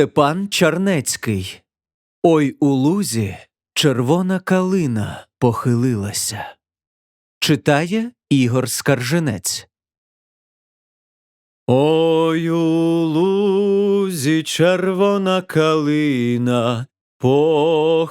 Степан Чарнецький. Ой у лузі червона калина похилилася. Читає Ігор Скарженець. Ой у лузі червона калина похилилася.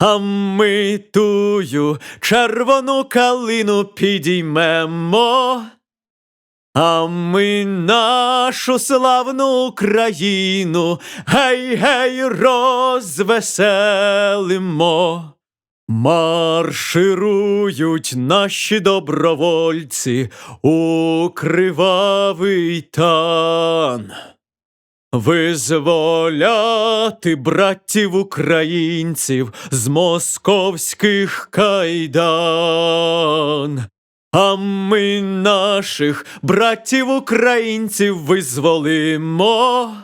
А ми тую червону калину підіймемо, а ми нашу славну Україну гей гей розвеселимо. Марширують наші добровольці у кривавий тан. Визволяти братів українців з московських кайдан. А ми наших братів українців визволимо.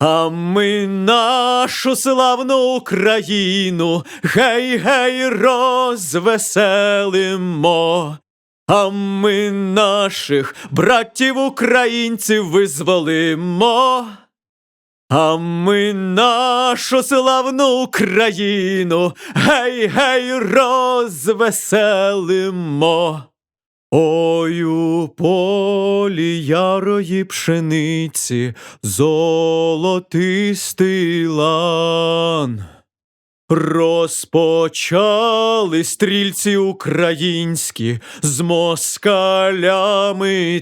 А ми нашу славну Україну гей гей розвеселимо. А ми наших братів українців визволимо. А ми нашу славну Україну гей гей розвеселимо. Ой у полі ярої пшениці золотистий лан. Розпочали стрільці українські з москалями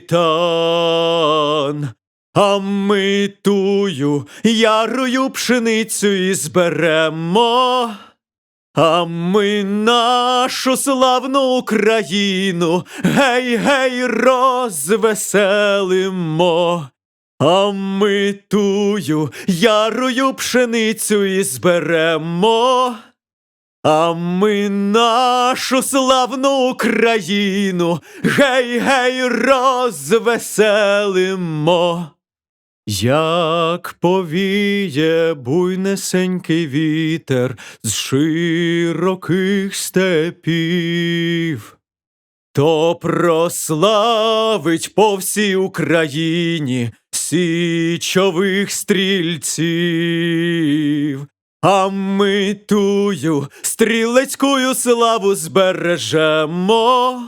тан. А ми тую ярою пшеницю і зберемо. А ми нашу славну Україну гей гей розвеселимо. А ми тую ярою пшеницю і зберемо. А ми нашу славну Україну гей гей розвеселимо. Як повіє буйнесенький вітер з широких степів, то прославить по всій Україні січових стрільців. А ми тую стрілецькую славу збережемо.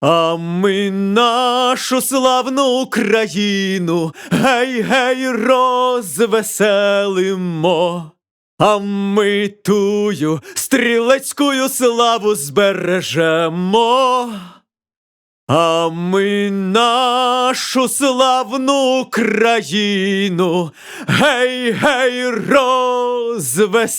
А ми нашу славну Україну гей гей розвеселимо. А ми тую стрілецькую славу збережемо. А ми нашу славну країну, гей гей розвеселимо.